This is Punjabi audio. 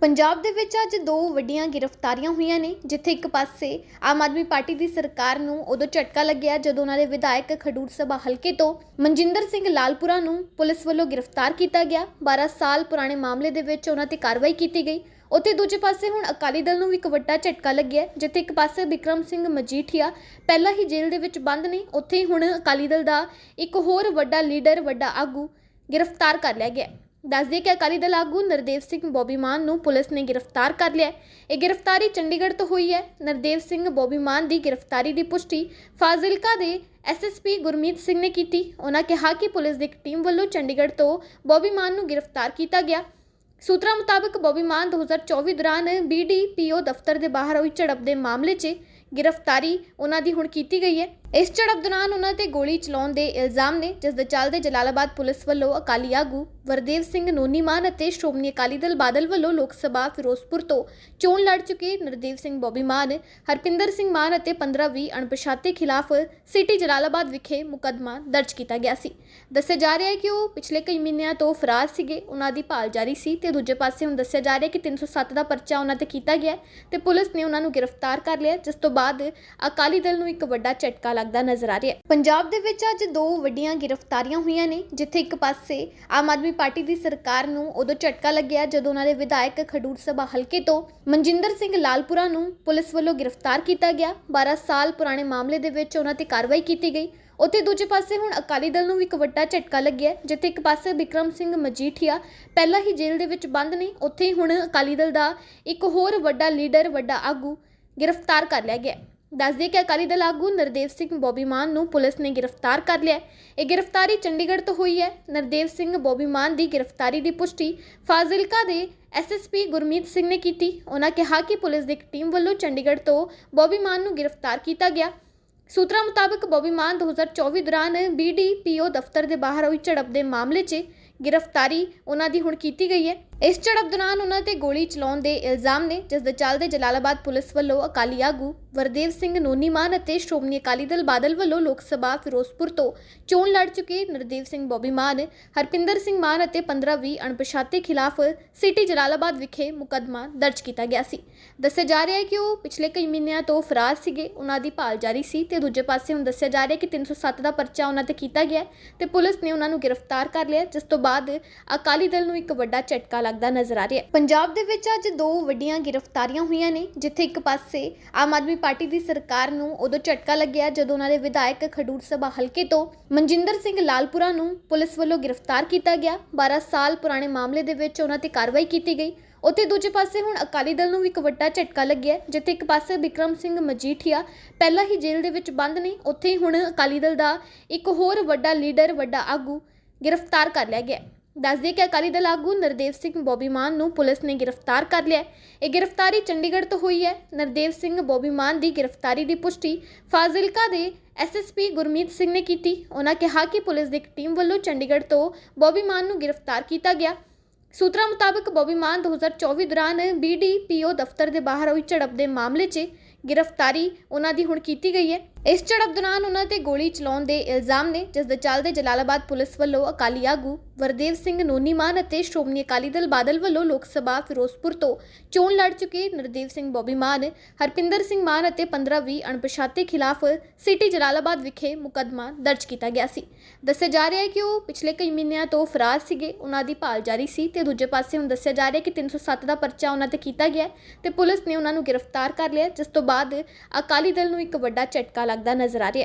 ਪੰਜਾਬ ਦੇ ਵਿੱਚ ਅੱਜ ਦੋ ਵੱਡੀਆਂ ਗ੍ਰਿਫਤਾਰੀਆਂ ਹੋਈਆਂ ਨੇ, ਜਿੱਥੇ ਇੱਕ ਪਾਸੇ ਆਮ ਆਦਮੀ ਪਾਰਟੀ ਦੀ ਸਰਕਾਰ ਨੂੰ ਉਦੋਂ ਝਟਕਾ ਲੱਗਿਆ ਜਦੋਂ ਉਹਨਾਂ ਦੇ ਵਿਧਾਇਕ ਖਡੂਰ ਸਭਾ ਹਲਕੇ ਤੋਂ ਮਨਜਿੰਦਰ ਸਿੰਘ ਲਾਲਪੁਰਾ ਨੂੰ ਪੁਲਿਸ ਵੱਲੋਂ ਗ੍ਰਿਫਤਾਰ ਕੀਤਾ ਗਿਆ। 12 ਸਾਲ ਪੁਰਾਣੇ ਮਾਮਲੇ ਦੇ ਵਿੱਚ ਉਹਨਾਂ ਤੇ ਕਾਰਵਾਈ ਕੀਤੀ ਗਈ। ਉੱਥੇ ਦੂਜੇ ਪਾਸੇ ਹੁਣ ਅਕਾਲੀ ਦਲ ਨੂੰ ਵੀ ਇੱਕ ਵੱਡਾ ਝਟਕਾ ਲੱਗਿਆ ਜਿੱਥੇ ਇੱਕ ਪਾਸੇ ਵਿਕਰਮ ਸਿੰਘ ਮਜੀਠੀਆ ਪਹਿਲਾਂ ਹੀ ਜੇਲ੍ਹ ਦੇ ਵਿੱਚ ਬੰਦ ਨੇ, ਉੱਥੇ ਹੀ ਹੁਣ ਅਕਾਲੀ ਦਲ ਦਾ ਇੱਕ ਹੋਰ ਵੱਡਾ ਲੀਡਰ, ਵੱਡਾ ਆਗੂ ਗ੍ਰਿਫਤਾਰ ਕਰ ਲਿਆ ਗਿਆ ਹੈ। ਕਿ ਅਕਾਲੀ ਦਲ ਆਗੂ ਨਰਦੇਵ ਸਿੰਘ ਬੋਬੀ ਮਾਨ ਨੂੰ ਪੁਲਿਸ ਨੇ ਗ੍ਰਿਫਤਾਰ ਕਰ ਲਿਆ ਇਹ ਗ੍ਰਿਫਤਾਰੀ ਚੰਡੀਗੜ੍ਹ ਤੋਂ ਹੋਈ ਹੈ। ਨਰਦੇਵ ਸਿੰਘ ਬੋਬੀ ਮਾਨ ਦੀ ਗ੍ਰਿਫਤਾਰੀ ਦੀ ਪੁਸ਼ਟੀ ਫਾਜ਼ਿਲਕਾ ਦੇ ਐਸਐਸਪੀ ਗੁਰਮੀਤ ਸਿੰਘ ਨੇ ਕੀਤੀ। ਉਹਨਾਂ ਕਿਹਾ ਕਿ ਪੁਲਿਸ ਦੀ ਇੱਕ ਟੀਮ ਵੱਲੋਂ ਚੰਡੀਗੜ੍ਹ ਤੋਂ ਬੋਬੀ ਮਾਨ ਨੂੰ ਗ੍ਰਿਫਤਾਰ ਕੀਤਾ ਗਿਆ। ਸੂਤਰਾਂ ਮੁਤਾਬਕ ਬੋਬੀ ਮਾਨ 2024 ਦੌਰਾਨ ਬੀਡੀਪੀਓ ਦਫ਼ਤਰ ਦੇ ਬਾਹਰ ਹੋਈ ਝੜਪ ਦੇ ਮਾਮਲੇ 'ਚ ਗ੍ਰਿਫਤਾਰੀ ਉਹਨਾਂ ਦੀ ਹੁਣ ਕੀਤੀ ਗਈ ਹੈ। ਇਸ ਝੜਪ ਦੌਰਾਨ ਉਹਨਾਂ ਤੇ ਗੋਲੀ ਚਲਾਉਣ ਦੇ ਇਲਜ਼ਾਮ ਨੇ, ਜਿਸ ਦੇ ਚੱਲਦੇ ਜਲਾਲਾਬਾਦ ਪੁਲਿਸ ਵੱਲੋਂ ਅਕਾਲੀ ਆਗੂ ਵਰਦੇਵ ਸਿੰਘ ਨੋਨੀ ਮਾਨ ਅਤੇ ਸ਼੍ਰੋਮਣੀ ਅਕਾਲੀ ਦਲ ਬਾਦਲ ਵੱਲੋਂ ਲੋਕ ਸਭਾ ਫਿਰੋਜ਼ਪੁਰ ਤੋਂ ਚੋਣ ਲੜ ਚੁੱਕੇ ਨਰਦੇਵ ਸਿੰਘ ਬੋਬੀ ਮਾਨ, ਹਰਪਿੰਦਰ ਸਿੰਘ ਮਾਨ ਅਤੇ 15-20 ਅਣਪਛਾਤੇ ਖਿਲਾਫ ਸਿਟੀ ਜਲਾਲਾਬਾਦ ਵਿਖੇ ਮੁਕੱਦਮਾ ਦਰਜ ਕੀਤਾ ਗਿਆ ਸੀ। ਦੱਸਿਆ ਜਾ ਰਿਹਾ ਹੈ ਕਿ ਉਹ ਪਿਛਲੇ ਕਈ ਮਹੀਨਿਆਂ ਤੋਂ ਫਰਾਰ ਸੀਗੇ, ਉਹਨਾਂ ਦੀ ਭਾਲ ਜਾਰੀ ਸੀ ਤੇ ਦੂਜੇ ਪਾਸੇ ਹੁਣ ਦੱਸਿਆ ਜਾ ਰਿਹਾ ਹੈ ਕਿ 307 ਦਾ ਪਰਚਾ ਉਹਨਾਂ ਤੇ ਕੀਤਾ ਗਿਆ ਹੈ ਤੇ ਪੁਲਿਸ ਨੇ ਉਹਨਾਂ ਨੂੰ ਗ੍ਰਿਫਤਾਰ ਕਰ ਲਿਆ ਜਿਸ ਤੋਂ ਬਾਅਦ ਅਕਾਲੀ ਦਲ ਨੂੰ ਇੱਕ ਵੱਡਾ ਝਟਕਾ ਲੱਗਦਾ ਨਜ਼ਰ ਆ ਰਿਹਾ ਹੈ। ਪੰਜਾਬ ਦੇ ਵਿੱਚ ਅੱਜ ਦੋ ਵੱਡੀਆਂ ਗ੍ਰਿਫਤਾਰੀਆਂ ਹੋਈਆਂ ਨੇ, ਜਿੱਥੇ ਇੱਕ ਪਾਸੇ ਆਮ ਆਦਮੀ ਪਾਰਟੀ ਦੀ ਸਰਕਾਰ ਨੂੰ ਉਦੋਂ ਝਟਕਾ ਲੱਗਿਆ ਜਦੋਂ ਉਹਨਾਂ ਦੇ ਵਿਧਾਇਕ ਖਡੂਰ ਸਭਾ ਹਲਕੇ ਤੋਂ ਮਨਜਿੰਦਰ ਸਿੰਘ ਲਾਲਪੁਰਾ ਨੂੰ ਪੁਲਿਸ ਵੱਲੋਂ ਗ੍ਰਿਫਤਾਰ ਕੀਤਾ ਗਿਆ। 12 ਸਾਲ ਪੁਰਾਣੇ ਮਾਮਲੇ ਦੇ ਵਿੱਚ ਉਹਨਾਂ ਤੇ ਕਾਰਵਾਈ ਕੀਤੀ ਗਈ। ਉੱਥੇ ਦੂਜੇ ਪਾਸੇ ਹੁਣ ਅਕਾਲੀ ਦਲ ਨੂੰ ਵੀ ਇੱਕ ਵੱਡਾ ਝਟਕਾ ਲੱਗਿਆ ਜਿੱਥੇ ਇੱਕ ਪਾਸੇ ਵਿਕਰਮ ਸਿੰਘ ਮਜੀਠੀਆ ਪਹਿਲਾਂ ਹੀ ਜੇਲ੍ਹ ਦੇ ਵਿੱਚ ਬੰਦ ਨੇ, ਉੱਥੇ ਹੀ ਹੁਣ ਅਕਾਲੀ ਦਲ ਦਾ ਇੱਕ ਹੋਰ ਵੱਡਾ ਲੀਡਰ, ਵੱਡਾ ਆਗੂ ਗ੍ਰਿਫਤਾਰ ਕਰ ਲਿਆ ਗਿਆ ਹੈ। ਕਿ ਅਕਾਲੀ ਦਲ ਆਗੂ ਨਰਦੇਵ ਸਿੰਘ ਬੋਬੀ ਮਾਨ ਨੂੰ ਪੁਲਿਸ ਨੇ ਗ੍ਰਿਫਤਾਰ ਕਰ ਲਿਆ ਹੈ। ਇਹ ਗ੍ਰਿਫਤਾਰੀ ਚੰਡੀਗੜ੍ਹ ਤੋਂ ਹੋਈ ਹੈ ਨਰਦੇਵ ਸਿੰਘ ਬੋਬੀ ਮਾਨ ਦੀ ਗ੍ਰਿਫਤਾਰੀ ਦੀ ਪੁਸ਼ਟੀ ਫਾਜ਼ਿਲਕਾ ਦੇ ਐਸਐਸਪੀ ਗੁਰਮੀਤ ਸਿੰਘ ਨੇ ਕੀਤੀ ਉਹਨਾਂ ਕਿਹਾ ਕਿ ਪੁਲਿਸ ਦੀ ਇੱਕ ਟੀਮ ਵੱਲੋਂ ਚੰਡੀਗੜ੍ਹ ਤੋਂ ਬੋਬੀ ਮਾਨ ਨੂੰ ਗ੍ਰਿਫਤਾਰ ਕੀਤਾ ਗਿਆ ਸੂਤਰਾਂ ਮੁਤਾਬਕ ਬੋਬੀ ਮਾਨ 2024 ਦੌਰਾਨ ਬੀਡੀਪੀਓ ਦਫ਼ਤਰ ਦੇ ਬਾਹਰ ਹੋਈ ਝੜਪ ਦੇ ਮਾਮਲੇ 'ਚ ਗ੍ਰਿਫਤਾਰੀ ਉਹਨਾਂ ਦੀ ਹੁਣ ਕੀਤੀ ਗਈ ਹੈ ਇਸ ਝੜਪ ਦੌਰਾਨ ਉਹਨਾਂ ਤੇ ਗੋਲੀ ਚਲਾਉਣ ਦੇ ਇਲਜ਼ਾਮ ਨੇ, ਜਿਸ ਦੇ ਚੱਲਦੇ ਜਲਾਲਾਬਾਦ ਪੁਲਿਸ ਵੱਲੋਂ ਅਕਾਲੀ ਆਗੂ ਵਰਦੇਵ ਸਿੰਘ ਨੋਨੀ ਮਾਨ ਅਤੇ ਸ਼੍ਰੋਮਣੀ ਅਕਾਲੀ ਦਲ ਬਾਦਲ ਵੱਲੋਂ ਲੋਕ ਸਭਾ ਫਿਰੋਜ਼ਪੁਰ ਤੋਂ ਚੋਣ ਲੜ ਚੁੱਕੇ ਨਰਦੇਵ ਸਿੰਘ ਬੋਬੀ ਮਾਨ, ਹਰਪਿੰਦਰ ਸਿੰਘ ਮਾਨ ਅਤੇ 15-20 ਅਣਪਛਾਤੇ ਖਿਲਾਫ ਸਿਟੀ ਜਲਾਲਾਬਾਦ ਵਿਖੇ ਮੁਕੱਦਮਾ ਦਰਜ ਕੀਤਾ ਗਿਆ ਸੀ। ਦੱਸਿਆ ਜਾ ਰਿਹਾ ਹੈ ਕਿ ਉਹ ਪਿਛਲੇ ਕਈ ਮਹੀਨਿਆਂ ਤੋਂ ਫਰਾਰ ਸੀਗੇ, ਉਹਨਾਂ ਦੀ ਭਾਲ ਜਾਰੀ ਸੀ ਤੇ ਦੂਜੇ ਪਾਸੇ ਹੁਣ ਦੱਸਿਆ ਜਾ ਰਿਹਾ ਹੈ ਕਿ 307 ਦਾ ਪਰਚਾ ਉਹਨਾਂ ਤੇ ਕੀਤਾ ਗਿਆ ਹੈ ਤੇ ਪੁਲਿਸ ਨੇ ਉਹਨਾਂ ਨੂੰ ਗ੍ਰਿਫਤਾਰ ਕਰ ਲਿਆ ਜਿਸ ਤੋਂ ਬਾਅਦ ਅਕਾਲੀ ਦਲ ਨੂੰ ਇੱਕ ਵੱਡਾ ਝਟਕਾ ਲੱਗਦਾ ਨਜ਼ਰ ਆ ਰਿਹਾ ਹੈ। ਪੰਜਾਬ ਦੇ ਵਿੱਚ ਅੱਜ ਦੋ ਵੱਡੀਆਂ ਗ੍ਰਿਫਤਾਰੀਆਂ ਹੋਈਆਂ ਨੇ ਜਿੱਥੇ ਇੱਕ ਪਾਸੇ ਆਮ ਆਦਮੀ ਪਾਰਟੀ ਦੀ ਸਰਕਾਰ ਨੂੰ ਉਦੋਂ ਝਟਕਾ ਲੱਗਿਆ ਜਦੋਂ ਉਹਨਾਂ ਦੇ ਵਿਧਾਇਕ ਖਡੂਰ ਸਭਾ ਹਲਕੇ ਤੋਂ ਮਨਜਿੰਦਰ ਸਿੰਘ ਲਾਲਪੁਰਾ ਨੂੰ ਪੁਲਿਸ ਵੱਲੋਂ ਗ੍ਰਿਫਤਾਰ ਕੀਤਾ ਗਿਆ। 12 ਸਾਲ ਪੁਰਾਣੇ ਮਾਮਲੇ ਦੇ ਵਿੱਚ ਉਹਨਾਂ ਤੇ ਕਾਰਵਾਈ ਕੀਤੀ ਗਈ। ਉੱਥੇ ਦੂਜੇ ਪਾਸੇ ਹੁਣ ਅਕਾਲੀ ਦਲ ਨੂੰ ਵੀ ਇੱਕ ਵੱਡਾ ਝਟਕਾ ਲੱਗਿਆ ਹੈ, ਜਿੱਥੇ ਇੱਕ ਪਾਸੇ ਵਿਕਰਮ ਸਿੰਘ ਮਜੀਠੀਆ ਪਹਿਲਾਂ ਹੀ ਜੇਲ੍ਹ ਦੇ ਵਿੱਚ ਬੰਦ ਨੇ ਉੱਥੇ ਹੀ ਹੁਣ ਅਕਾਲੀ ਦਲ ਦਾ ਇੱਕ ਹੋਰ ਵੱਡਾ ਲੀਡਰ ਵੱਡਾ ਆਗੂ ਗ੍ਰਿਫਤਾਰ ਕਰ ਲਿਆ ਗਿਆ ਹੈ। ਦੱਸ ਕਿ ਅਕਾਲੀ ਦਲ ਆਗੂ ਨਰਦੇਵ ਸਿੰਘ ਬੋਬੀ ਮਾਨ ਨੂੰ ਪੁਲਿਸ ਨੇ ਗ੍ਰਿਫਤਾਰ ਕਰ ਲਿਆ ਹੈ। ਇਹ ਗ੍ਰਿਫਤਾਰੀ ਚੰਡੀਗੜ੍ਹ ਤੋਂ ਹੋਈ ਹੈ। ਨਰਦੇਵ ਸਿੰਘ ਬੋਬੀ ਮਾਨ ਦੀ ਗ੍ਰਿਫਤਾਰੀ ਦੀ ਪੁਸ਼ਟੀ ਫਾਜ਼ਿਲਕਾ ਦੇ ਐਸਐਸਪੀ ਗੁਰਮੀਤ ਸਿੰਘ ਨੇ ਕੀਤੀ। ਉਹਨਾਂ ਕਿਹਾ ਕਿ ਪੁਲਿਸ ਦੀ ਇੱਕ ਟੀਮ ਵੱਲੋਂ ਚੰਡੀਗੜ੍ਹ ਤੋਂ ਬੋਬੀ ਮਾਨ ਨੂੰ ਗ੍ਰਿਫਤਾਰ ਕੀਤਾ ਗਿਆ। ਸੂਤਰਾਂ ਮੁਤਾਬਕ ਬੋਬੀ ਮਾਨ 2024 ਦੌਰਾਨ ਬੀਡੀਪੀਓ ਦਫ਼ਤਰ ਦੇ ਬਾਹਰ ਹੋਈ ਝੜਪ ਦੇ ਮਾਮਲੇ 'ਚ ਗ੍ਰਿਫਤਾਰੀ ਉਹਨਾਂ ਦੀ ਹੁਣ ਕੀਤੀ ਗਈ ਹੈ। ਇਸ ਝੜਪ ਦੌਰਾਨ ਉਹਨਾਂ ਤੇ ਗੋਲੀ ਚਲਾਉਣ ਦੇ ਇਲਜ਼ਾਮ ਨੇ, ਜਿਸ ਦੇ ਚੱਲਦੇ ਜਲਾਲਾਬਾਦ ਪੁਲਿਸ ਵੱਲੋਂ ਅਕਾਲੀ ਆਗੂ ਵਰਦੇਵ ਸਿੰਘ ਨੋਨੀ ਮਾਨ ਅਤੇ ਸ਼੍ਰੋਮਣੀ ਅਕਾਲੀ ਦਲ ਬਾਦਲ ਵੱਲੋਂ ਲੋਕ ਸਭਾ ਫਿਰੋਜ਼ਪੁਰ ਤੋਂ ਚੋਣ ਲੜ ਚੁੱਕੇ ਨਰਦੇਵ ਸਿੰਘ ਬੋਬੀ ਮਾਨ, ਹਰਪਿੰਦਰ ਸਿੰਘ ਮਾਨ ਅਤੇ 15-20 ਅਣਪਛਾਤੇ ਖਿਲਾਫ ਸਿਟੀ ਜਲਾਲਾਬਾਦ ਵਿਖੇ ਮੁਕੱਦਮਾ ਦਰਜ ਕੀਤਾ ਗਿਆ ਸੀ। ਦੱਸਿਆ ਜਾ ਰਿਹਾ ਹੈ ਕਿ ਉਹ ਪਿਛਲੇ ਕਈ ਮਹੀਨਿਆਂ ਤੋਂ ਫਰਾਰ ਸੀਗੇ, ਉਹਨਾਂ ਦੀ ਭਾਲ ਜਾਰੀ ਸੀ ਤੇ ਦੂਜੇ ਪਾਸੇ ਹੁਣ ਦੱਸਿਆ ਜਾ ਰਿਹਾ ਹੈ ਕਿ 307 ਦਾ ਪਰਚਾ ਉਹਨਾਂ ਤੇ ਕੀਤਾ ਗਿਆ ਹੈ ਤੇ ਪੁਲਿਸ ਨੇ ਉਹਨਾਂ ਨੂੰ ਗ੍ਰਿਫਤਾਰ ਕਰ ਲਿਆ ਜਿਸ ਤੋਂ ਬਾਅਦ ਅਕਾਲੀ ਦਲ ਨੂੰ ਇੱਕ ਵੱਡਾ ਝਟਕਾ ਲੱਗਦਾ ਨਜ਼ਰ ਆ ਰਿਹਾ